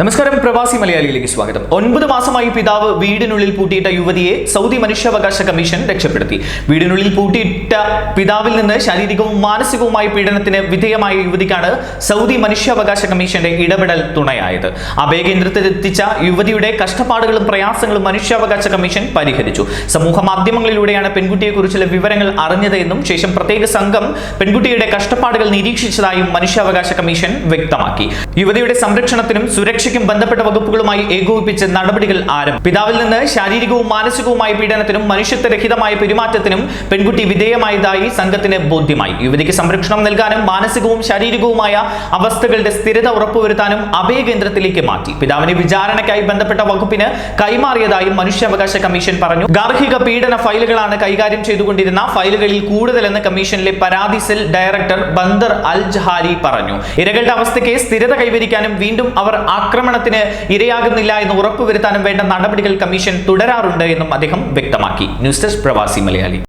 നമസ്കാരം പ്രവാസി മലയാളിയിലേക്ക് സ്വാഗതം. ഒൻപത് മാസമായി പിതാവ് വീടിനുള്ളിൽ പൂട്ടിയിട്ട യുവതിയെ സൗദി മനുഷ്യാവകാശ കമ്മീഷൻ രക്ഷപ്പെടുത്തി. വീടിനുള്ളിൽ പൂട്ടിയിട്ട പിതാവിൽ നിന്ന് ശാരീരികവും മാനസികവുമായ പീഡനത്തിന് വിധേയമായ യുവതിക്കാണ് സൗദി മനുഷ്യാവകാശ കമ്മീഷന്റെ ഇടപെടൽ തുണയായത്. അഭയകേന്ദ്രത്തിലെത്തിച്ച യുവതിയുടെ കഷ്ടപ്പാടുകളും പ്രയാസങ്ങളും മനുഷ്യാവകാശ കമ്മീഷൻ പരിഹരിച്ചു. സമൂഹ മാധ്യമങ്ങളിലൂടെയാണ് പെൺകുട്ടിയെക്കുറിച്ചുള്ള വിവരങ്ങൾ അറിഞ്ഞതെന്നും ശേഷം പ്രത്യേക സംഘം പെൺകുട്ടിയുടെ കഷ്ടപ്പാടുകൾ നിരീക്ഷിച്ചതായും മനുഷ്യാവകാശ കമ്മീഷൻ വ്യക്തമാക്കി. യുവതിയുടെ സംരക്ഷണത്തിനും സുരക്ഷയ്ക്കും ബന്ധപ്പെട്ട വകുപ്പുകളുമായി ഏകോപിപ്പിച്ച് നടപടികൾ ആരംഭിച്ചു പിതാവിൽ നിന്ന് ശാരീരികവും മാനസികവുമായ പീഡനത്തിനും മനുഷ്യത്വരഹിതമായ പെരുമാറ്റത്തിനും പെൺകുട്ടി വിധേയമായതായി സംഘത്തിന് ബോധ്യമായി. യുവതിക്ക് സംരക്ഷണം നൽകാനും മാനസികവും ശാരീരികവുമായ അവസ്ഥകളുടെ സ്ഥിരത ഉറപ്പുവരുത്താനും അഭയ കേന്ദ്രത്തിലേക്ക് മാറ്റി. പിതാവിനെ വിചാരണയ്ക്കായി ബന്ധപ്പെട്ട വകുപ്പിന് കൈമാറിയതായും മനുഷ്യാവകാശ കമ്മീഷൻ പറഞ്ഞു. ഗാർഹിക പീഡന ഫയലുകളാണ് കൈകാര്യം ചെയ്തുകൊണ്ടിരുന്ന ഫയലുകളിൽ കൂടുതലെന്ന് കമ്മീഷനിലെ പരാതി cell director Bandar Al Jahari പറഞ്ഞു. ഇരകളുടെ അവസ്ഥയ്ക്ക് സ്ഥിരത കൈവരിക്കാനും വീണ്ടും അവർ ആക്രമണത്തിന് ഇരയാകുന്നില്ല എന്ന് ഉറപ്പുവരുത്താനും വേണ്ട നടപടികൾ കമ്മീഷൻ തുടരാറുണ്ട് എന്നും അദ്ദേഹം വ്യക്തമാക്കി. ന്യൂസ് ഡെസ്ക് പ്രവാസി മലയാളി.